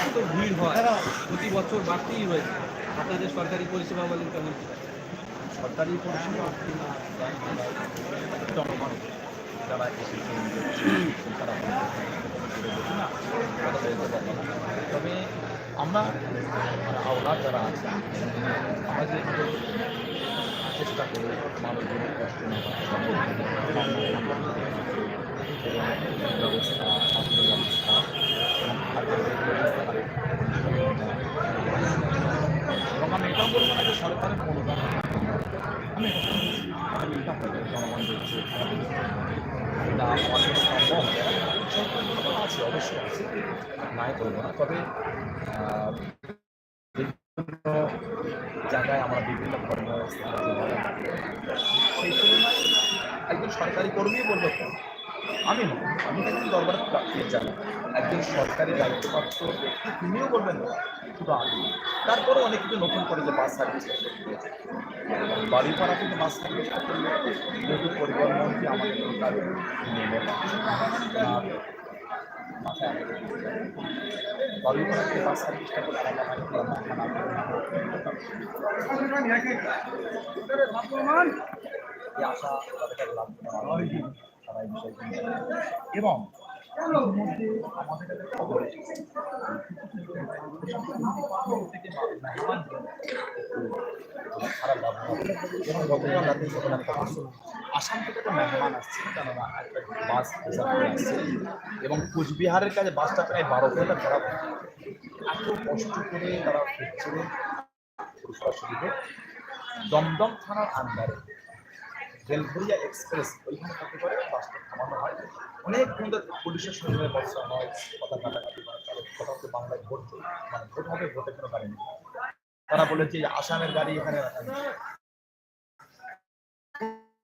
এত ভিড় হয় প্রতি বছর বাড়তেই রয়েছে আপনাদের সরকারি পরিষেবা বলেন কেমন? সরকারি পরিষেবা জনগণ যারা না। তবে আমরা আওলাদ যারা আছে যেভাবে চেষ্টা করি মানুষজনের কষ্ট না হয়, সকল ব্যবস্থা স্বাস্থ্য ব্যবস্থা এবং খাদ্যের ব্যবস্থা এবং আমি এটাও বলব না যে সরকারের অনুদান আমি আমি এটা বলব জনগণ দিচ্ছে এটা আমাদের সম্ভব আছে অবশ্যই আছে নাই বলব না তবে বিভিন্ন জায়গায় আমরা বিভিন্ন কর্মস্থান সেই তুলনায় একজন সরকারি কর্মী বলব আমি নয় আমি একজন দরবারে প্রাপ্তির জানি একজন সরকারি দায়িত্বপ্রাপ্ত ব্যক্তি তিনিও বলবেন না শুধু আমি তারপরে অনেক কিছু নতুন করে যে বাস সার্ভিস বাড়ি পাড়া থেকে বাস সার্ভিসটা করলে যেহেতু পরিবহন মন্ত্রী আমাদের তার নিলেন আর মাথায় আমাদের বাড়ি পাড়া থেকে বাস সার্ভিসটা করলে আমার এই আশা তাদের লাভ তারা এই বিষয়গুলো এবং আসাম থেকে একটা মেহমান আসছে কেননা একটা বাস রিজার্ভ করে আসছে এবং কুচবিহারের কাছে বাসটা প্রায় বারো ঘণ্টা খারাপ এত কষ্ট করে তারা সরাসরি দমদম থানার আন্ডারে বেলঘরিয়া এক্সপ্রেস, ওইখানে থাকতে পারে বাসটা থামানো হয়। অনেক ঘণ্টা পুলিশের সঙ্গে বর্ষা হয়, কথা কাটাকাটি তাদের কথা হচ্ছে বাংলায় ভোট মানে ভোট হবে ভোটের কোনো গাড়ি নেই। তারা বলেছে যে আসামের গাড়ি এখানে।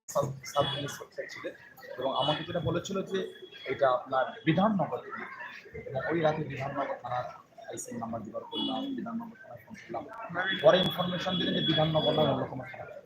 সাব- ইন্সপেক্টর ছিলেন এবং আমাকে যেটা বলেছিল যে এটা আপনার বিধাননগর এবং ওই রাতে বিধাননগর থানার আইসি নাম্বার জোগাড় করলাম, বিধাননগর থানায় ফোন করলাম। পরে ইনফরমেশন দিলেন যে বিধাননগর নয় অন্য কোনো থানা।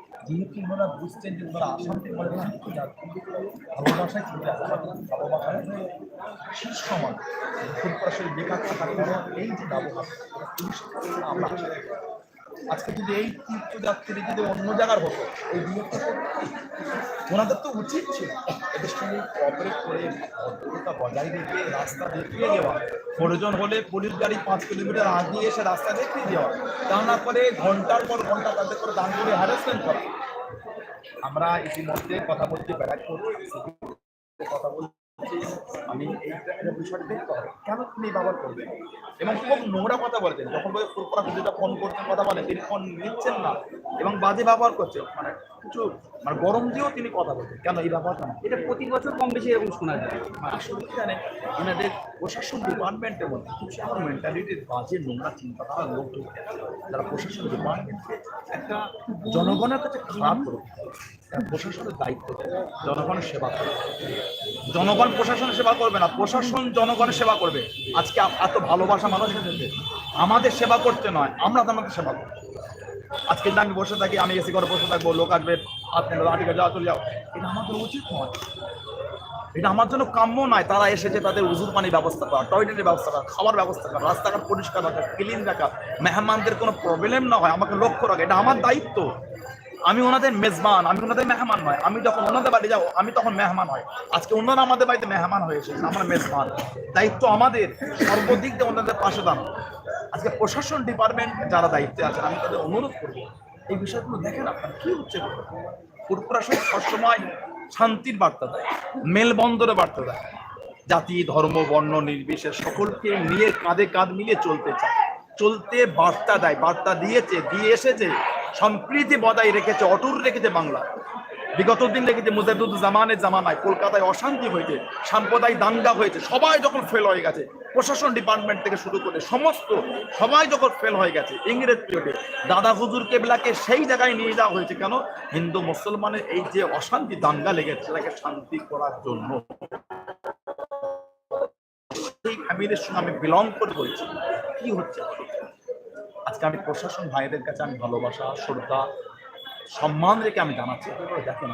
যেহেতু ওনারা বুঝছেন যে ওনারা আসামকে পারে বলে না ভালোবাসায় কিন্তু ভালোবাসায় শীর্ষ সমাজ ফুটপাশে বেকার থাকার এই যে ব্যবহার আমরা। আজকে যদি এই তীর্থযাত্রী যদি অন্য জায়গার হতো, এই বিয়েটা ওনাদের তো উচিত ছিল। এদের সঙ্গে কোঅপারেট করে ভদ্রতা বজায় রেখে, রাস্তা দেখিয়ে দেওয়া। প্রয়োজন হলে পুলিশ গাড়ি পাঁচ কিলোমিটার আগে এসে রাস্তা দেখিয়ে দেওয়া। তা না করে ঘণ্টার পর ঘণ্টা তাদের করে দান করে হ্যারাসমেন্ট করা। আমরা ইতিমধ্যে কথা বলতে ব্যারাক করছি কথা বলছি। আমি এই বিষয়টা দেখতে হবে। কেন তিনি এই ব্যবহার করবেন এবং খুব নোংরা কথা বলতেন যখন বলে ফুরফুরা ফোন করছেন কথা বলেন তিনি ফোন নিচ্ছেন না এবং বাজে ব্যবহার করছেন। মানে কিছু মানে গরম দিয়েও তিনি কথা বলছেন। কেন এই ব্যবহারটা এটা প্রতি বছর কম বেশি এরকম শোনা যায়। মানে আসলে কি জানেন ওনাদের প্রশাসন ডিপার্টমেন্টের মধ্যে কিছু আমার মেন্টালিটির বাজে নোংরা চিন্তাধারা লোক যারা প্রশাসন ডিপার্টমেন্টকে একটা জনগণের কাছে খারাপ করে প্রশাসনের দায়িত্ব দেয়, জনগণের সেবা করে। জনগণ প্রশাসনের সেবা করবে না, প্রশাসন জনগণের সেবা করবে। আজকে এত ভালোবাসা মানুষ এসেছে আমাদের সেবা করতে নয়, আমরা আমাদের সেবা করব। আজকে যদি আমি বসে থাকি, আমি এসি করে বসে থাকব, লোক আসবে নেবে যাওয়া চলে যাও। এটা আমাদের উচিত নয়। এটা আমার জন্য কাম্য নয়। তারা এসেছে তাদের উজুর পানির ব্যবস্থা করা, টয়লেটের ব্যবস্থা করা, খাবার ব্যবস্থা করা, রাস্তাঘাট পরিষ্কার রাখা ক্লিন রাখা, মেহমানদের কোনো প্রবলেম না হয়, আমাকে লক্ষ্য রাখা, এটা আমার দায়িত্ব। আমি ওনাদের মেজবান, আমি ওনাদের মেহমান নয়। আমি যখন ওনাদের বাড়ি যাব, আমি তখন মেহমান হয়। আজকে অন্যরা আমাদের বাড়িতে মেহমান হয়ে এসেছে, আমরা মেজবান। দায়িত্ব আমাদের, সর্বদিক দিয়ে ওনাদের পাশে দাঁড়ানো। আজকে প্রশাসন ডিপার্টমেন্ট যারা দায়িত্বে আছে, আমি তাদের অনুরোধ করব, এই বিষয়গুলো দেখেন আপনার, কি হচ্ছে? ফুরপুরাসন সবসময় শান্তির বার্তা দেয় মেলবন্দরে বার্তা দেয়। জাতি, ধর্ম, বর্ণ, নির্বিশেষ সকলকে নিয়ে কাঁধে কাঁধ মিলিয়ে চলতে চায়। চলতে বার্তা দেয়, বার্তা দিয়েছে, দিয়ে এসেছে। সম্প্রীতি বজায় রেখেছে, অটুট রেখেছে বাংলা। বিগত দিন দেখেছি মুজাদুদ জামানের জামানায় কলকাতায় অশান্তি হয়েছে, সাম্প্রদায়িক দাঙ্গা হয়েছে, সবাই যখন ফেল হয়ে গেছে, প্রশাসন ডিপার্টমেন্ট থেকে শুরু করে সমস্ত সবাই যখন ফেল হয়ে গেছে, ইংরেজ পিরিয়ডে দাদা হুজুর কেবলাকে সেই জায়গায় নিয়ে যাওয়া হয়েছে। কেন? হিন্দু মুসলমানের এই যে অশান্তি, দাঙ্গা লেগেছে সেটাকে শান্তি করার জন্য। সেই ফ্যামিলির সঙ্গে আমি বিলং করে বলছি কি হচ্ছে? আজকে আমি প্রশাসন ভাইদের কাছে আমি ভালোবাসা, শ্রদ্ধা, সম্মান রেখে আমি জানাচ্ছি। দেখেন,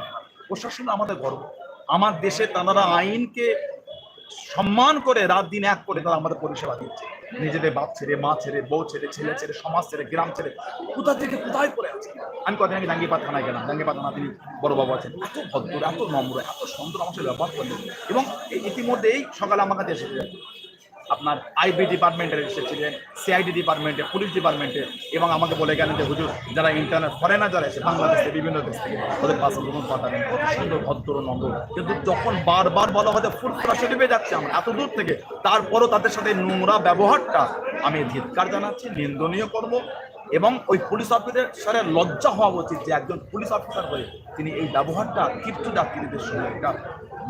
প্রশাসন আমাদের গর্ব। আমার দেশে তারা আইনকে সম্মান করে রাত দিন এক করে তারা আমাদের পরিষেবা দিচ্ছে। নিজেদের বাপ ছেড়ে, মা ছেড়ে, বউ ছেড়ে, ছেলে ছেড়ে, সমাজ ছেড়ে, গ্রাম ছেড়ে, কোথা থেকে কোথায় করে আছে? আমি কদিন আগে দাঙ্গিপাত থানায় গেলাম। দাঙ্গিপাত থানা তিনি বড় বাবু আছেন। এত ভদ্র, এত নম্র, এত সুন্দর আমার সাথে ব্যবহার করলেন। এবং এই ইতিমধ্যেই সকালে আমার কাছে এসেছিলেন আপনার আইবি ডিপার্টমেন্টের এসেছিলেন সিআইডি ডিপার্টমেন্টে, পুলিশ ডিপার্টমেন্টে এবং আমাকে বলে গেলেন যে, হুজুর, যারা ইন্টারনেট ফরেনার যারা এসে বাংলাদেশ, বিভিন্ন দেশ থেকে ওদের পাশে গ্রহণ পাঠাবেন সুন্দর, ভদ্র, নম্র। কিন্তু যখন বারবার বলা হয়তো ফুরফুরা শরীফে যাচ্ছে আমরা, এত দূর থেকে, তারপরও তাদের সাথে নোংরা ব্যবহারটা আমি ধিৎকার জানাচ্ছি, নিন্দনীয় করব এবং ওই পুলিশ অফিসারের লজ্জা হওয়া উচিত যে, একজন পুলিশ অফিসার হয়ে তিনি এই ব্যবহারটা তীর্থ যাত্রীদের সঙ্গে একটা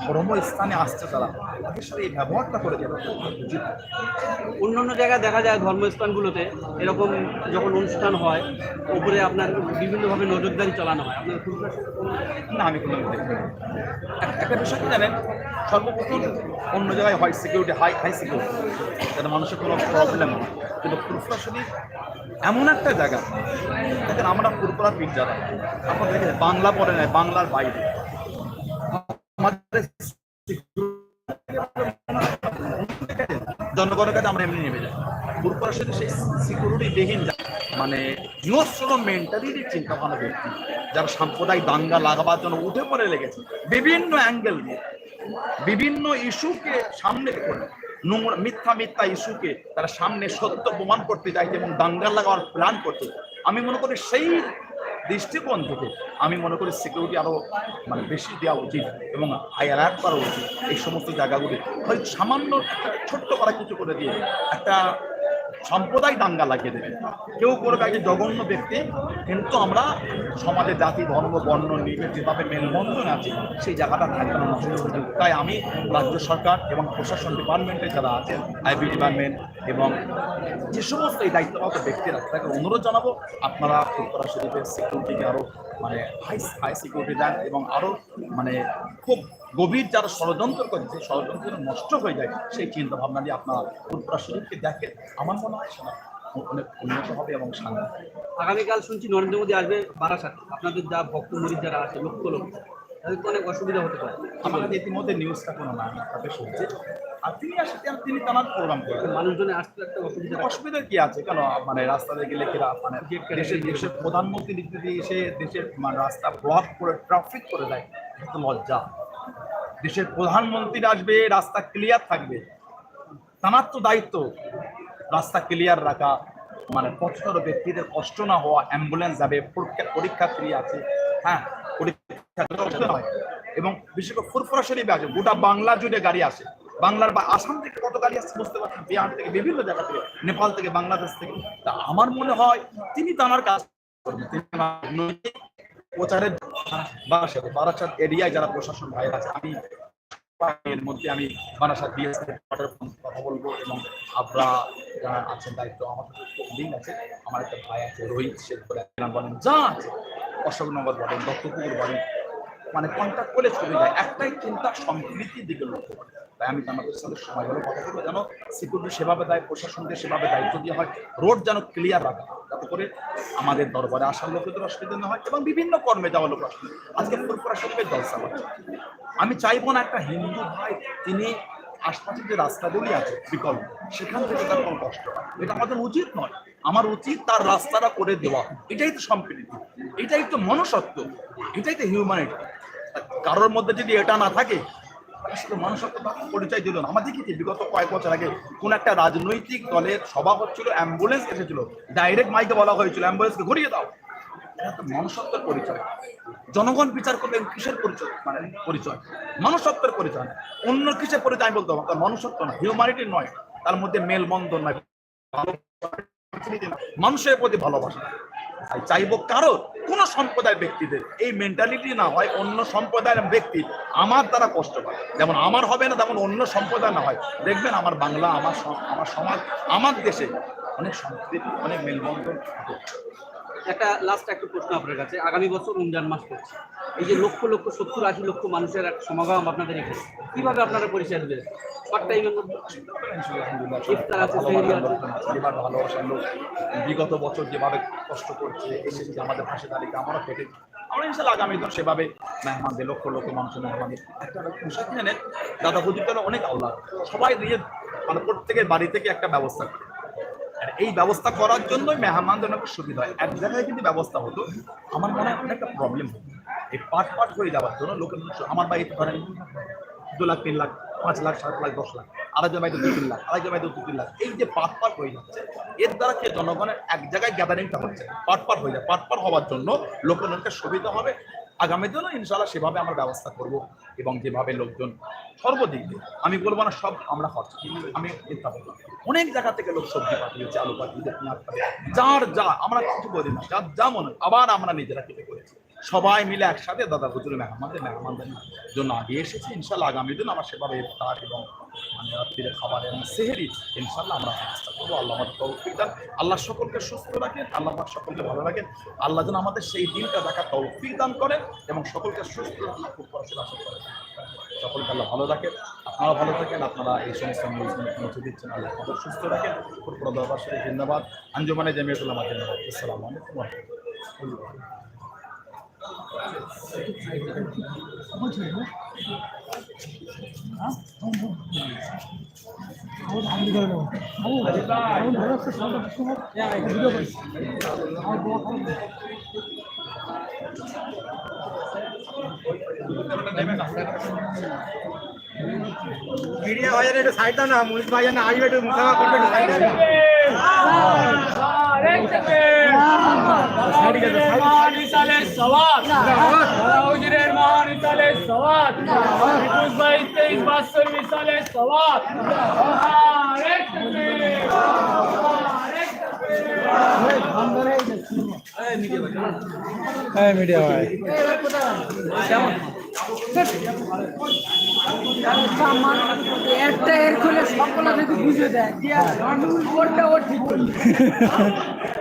ধর্ম স্থানে আসছে তারা। তাদের সাথে এই ব্যবহারটা করে দেওয়া উচিত অন্য অন্য জায়গায় দেখা যায় ধর্মস্থানগুলোতে এরকম যখন অনুষ্ঠান হয় উপরে আপনার বিভিন্নভাবে নজরদারি চালানো হয়। আপনার না আমি কোনো। একটা বিষয় কি জানেন? সর্বপ্রথম অন্য জায়গায় হয় সিকিউরিটি হাই হাই সিকিউরিটি যাতে মানুষের কোনো প্রবলেম হয়। কিন্তু ফুরফুরা শরীফ এমন একটা জায়গা। দেখেন আমরা ফুরফুরা পীর যারা আপনার দেখেন বাংলা পড়ে নেয় বাংলার বাইরে। আমাদের জনগণের কাছে আমরা এমনি নেমে যাই। শরীফ সেই সিকিউরিটি বিহীন মানে হিংস্র মেন্টালিটি চিন্তা ভাবনা ব্যক্তি, যারা সাম্প্রদায়িক দাঙ্গা লাগাবার জন্য উঠে পড়ে লেগেছে, বিভিন্ন অ্যাঙ্গেল নিয়ে, বিভিন্ন ইস্যুকে সামনে করে, নোংরা মিথ্যা মিথ্যা ইস্যুকে তারা সামনে সত্য প্রমাণ করতে চাইছে এবং দাঙ্গা লাগাবার প্ল্যান করছে আমি মনে করি সেই দৃষ্টিকোণ থেকে আমি মনে করি সিকিউরিটি আরও মানে বেশি দেওয়া উচিত এবং হাই অ্যালার্ট করা উচিত এই সমস্ত জায়গাগুলি হয়তো সামান্য একটা ছোট্ট করা কিছু করে দিয়ে একটা সম্প্রদায় দাঙ্গা লাগিয়ে দেবে কেউ করবে একজন জঘন্য ব্যক্তি, কিন্তু আমরা সমাজে জাতি, ধর্ম, বর্ণ যেভাবে মেলবন্ধন আছে, সেই জায়গাটা থাকবে না। তাই আমি রাজ্য সরকার এবং প্রশাসন ডিপার্টমেন্টে যারা আছেন, আইবি ডিপার্টমেন্ট এবং যে সমস্ত এই দায়িত্বরত ব্যক্তিরা তাকে অনুরোধ জানাব, আপনারা ফুরফুরা শরীফের সিকিউরিটিকে আরও মানে হাই হাই সিকিউরিটি দেন এবং আরও মানে খুব গভীর যারা ষড়যন্ত্র করে সেই ষড়যন্ত্র নষ্ট হয়ে যায় সেই চিন্তা ভাবনা দিয়ে আপনার ফুরফুরা শরীফকে দেখে আমার মনে হয় সেটা অনেক উন্নত হবে এবং শান্তি আগামীকাল শুনছি নরেন্দ্র মোদী আসবে বারাসাতে। আপনাদের যা ভক্ত মরিদ যারা আছে লক্ষ লক্ষ তাদের অনেক অসুবিধা হতে পারে। কাছে ইতিমধ্যে নিউজটা কোনো না তাকে শুনছি। আর তিনি আসে তিনি তার প্রোগ্রাম করবেন মানুষজনের আসতে একটা অসুবিধা অসুবিধা কি আছে? কেন? মানে রাস্তা দিয়ে গেলে কিরা মানে দেশের দেশের প্রধানমন্ত্রী যদি এসে দেশের মানে রাস্তা ব্লক করে ট্রাফিক করে দেয় লজ্জা। দেশের প্রধানমন্ত্রী আসবে, রাস্তা ক্লিয়ার থাকবে। তার তো দায়িত্ব, রাস্তা ক্লিয়ার রাখা। মানে পথচর ব্যক্তিদের কষ্ট না হওয়া অ্যাম্বুলেন্স যাবে, পরীক্ষা পরীক্ষার্থী আছে। হ্যাঁ পরীক্ষা এবং বিশেষ করে ফুরফুরা শরীফে আছে গোটা বাংলা জুড়ে গাড়ি আসে। বাংলার বা আসাম থেকে কত গাড়ি আসছে বুঝতে পারছেন? বিহার থেকে বিভিন্ন জায়গা থেকে, নেপাল থেকে, বাংলাদেশ থেকে। তা আমার মনে হয়, তিনি তার কাজ করবেন। তিনি প্রচারের বারাসাত বারাসাত এরিয়ায় যারা প্রশাসন ভাই আছে, আমি এর মধ্যে আমি বারাসাত বিএস কথা বলব এবং আপনারা যারা আছেন দায়িত্ব আমার লিঙ্ক আছে। আমার একটা ভাই আছে, রোহিত শেখ বলে বলেন, যা আছে। অশোকনগর বলেন দত্তপুকুর বলেন মানে কন্ট্যাক্ট করে চলে যায় একটাই চিন্তা, সম্প্রীতির দিকে লক্ষ্য করে। তাই আমি আমাদের সাথে সময় হলে কথা বলব, যেন সিকিউরিটি সেভাবে দেয়, প্রশাসনকে সেভাবে দায়িত্ব দিয়ে হয়। রোড যেন ক্লিয়ার রাখা যাতে করে আমাদের দরবারে আসার লোকেদের অসুবিধা না হয় এবং বিভিন্ন কর্মে যাওয়া লোক অসুবিধা আজকে ফুরফুরা শরীফের জলসা হচ্ছে আমি চাইব না একটা হিন্দু ভাই, তিনি আশপাশে যে রাস্তাগুলি আছে, বিকল্প, সেখান থেকে তার কোনো কষ্ট হয়। এটা আমাদের উচিত নয়। আমার উচিত তার রাস্তাটা করে দেওয়া। এটাই তো সম্প্রীতি। এটাই তো মনুষ্যত্ব। এটাই তো হিউম্যানিটি কারোর মধ্যে যদি এটা না থাকে আসলে মানুষত্ব পরিচয় দিল না। আমরা দেখেছি বিগত কয়েক বছর আগে কোন একটা রাজনৈতিক দলের সভা হচ্ছিল অ্যাম্বুলেন্স এসেছিল ডাইরেক্ট মাইকে বলা হয়েছিল অ্যাম্বুলেন্সকে ঘুরিয়ে দাও। এটা তো মনুষ্যত্বের পরিচয়। জনগণ বিচার করবেন কিসের পরিচয়? মানে পরিচয়। মনুষ্যত্বের পরিচয়। অন্য কিসের পরিচয় আমি বলতে পারব তার মনুষ্যত্ব না হিউম্যানিটি নয়। তার মধ্যে মেলবন্ধন নয়। মানুষের প্রতি ভালোবাসা। চাইব কারও কোনো সম্প্রদায়ের ব্যক্তিদের, এই মেন্টালিটি না হয় অন্য সম্প্রদায়ের ব্যক্তি আমার দ্বারা কষ্ট পায় যেমন আমার হবে না, তেমন অন্য সম্প্রদায় না হয় দেখবেন আমার বাংলা, আমার আমার সমাজ, আমার দেশে অনেক সংস্কৃতি, অনেক মেলবন্ধন। একটা লাস্ট একটা প্রশ্ন আপনার কাছে। আগামী বছর রমজান মাস পড়ছে। এই যে লক্ষ লক্ষ সত্তর আশি লক্ষ মানুষের এক সমাগম আপনাদের এখানে কীভাবে আপনারা পরিচয় দেবেন? শর্ট টাইমের মধ্যে? ইফতার আছে, সেহরি আছে। এবার ভালোবাসার লোক। বিগত বছর যেভাবে কষ্ট করছে এসেছে আমাদের পাশে দাঁড়িয়ে আমরা পেটে আমরা ইনশাল্লাহ আগামী দিন সেভাবে মেহমানদের লক্ষ লক্ষ মানুষের মেহমানদের একটা কিনে দাদা অনেক আওলাদ সবাই দিয়ে মানে প্রত্যেকের বাড়ি থেকে একটা ব্যবস্থা করে। আর এই ব্যবস্থা করার জন্যই মেহমানদের অনেক সুবিধা হয়। এক জায়গায় যদি ব্যবস্থা হতো, আমার মনে হয় অনেকটা প্রবলেম হতো। এই পাট পাট হয়ে যাওয়ার জন্য লোকের আমার বাড়িতে ধরেন দু লাখ, তিন লাখ, পাঁচ লাখ, সাত লাখ, দশ লাখ আরেকজন বাড়িতে দু, তিন লাখ আরেকজন বাড়িতে দু, তিন লাখ। এই যে পাট পাট হয়ে যাচ্ছে, এর দ্বারা কি জনগণের এক জায়গায় গ্যাদারিংটা হচ্ছে পাট পাট হয়ে যায়। পাট পাট হওয়ার জন্য লোকের অনেকটা সুবিধা হবে। আগামী দিনও ইনশাল্লাহ সেভাবে আমরা ব্যবস্থা করব এবং যেভাবে লোকজন, সর্বদিক আমি বলব না সব আমরা খরচ আমি চিন্তা করব অনেক জায়গা থেকে লোক সবজি পাঠিয়েছে, আলু পাঠিয়েছে পাঠিয়েছে, যার যা, আমরা কিছু করি না, যার যা মনে আবার আমরা নিজেরা কেটে করেছি। সবাই মিলে একসাথে দাদা হুজুর মেহমানদের মেহমানদের জন্য আগে এসেছি। ইনশাল্লাহ আগামী দিন আমরা সেভাবে ইফতার এবং মানে রাত্রিরে খাবার এবং সেহেরি ইনশাল্লাহ আমরা ব্যবস্থা করব। আল্লাহ আমাদের তৌফিক দান। আল্লাহ সকলকে সুস্থ রাখেন, আল্লাহ পাক সকলকে ভালো রাখেন। আল্লাহ যেন আমাদের সেই দিনটা দেখার তৌফিক দান করেন এবং সকলকে সুস্থ আল্লাহ খুব পড়াশোনা আশা করেন। সকলকে আল্লাহ ভালো রাখেন। আপনারা ভালো থাকেন, আপনারা এই সমস্ত পৌঁছে দিচ্ছেন। আল্লাহ আমাদের সুস্থ রাখেন। পুরো দরবার জিন্দাবাদ। আঞ্জুমানে জামিয়াতুল্লাহ জিন্দাবাদ আসসালামু আলাইকুম। মিডিয়া ভাইজান একটু সাইড দাও না, মুনিশ ভাইজান আসবে একটু মুসাফা করবে একটু সাইড দাও মহান ইসালে সওয়াত। মহান ইসালে সওয়াত। একুশ বাইশ তেইশ বাৎসর মিসালে সওয়াত আরেক একটা এর খুলে সকলে যদি বুঝে দেয়। যে গন্ডগোল কোনটা ও ঠিক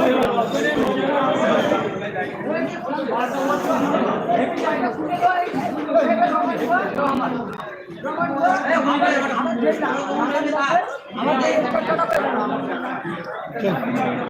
আমাদের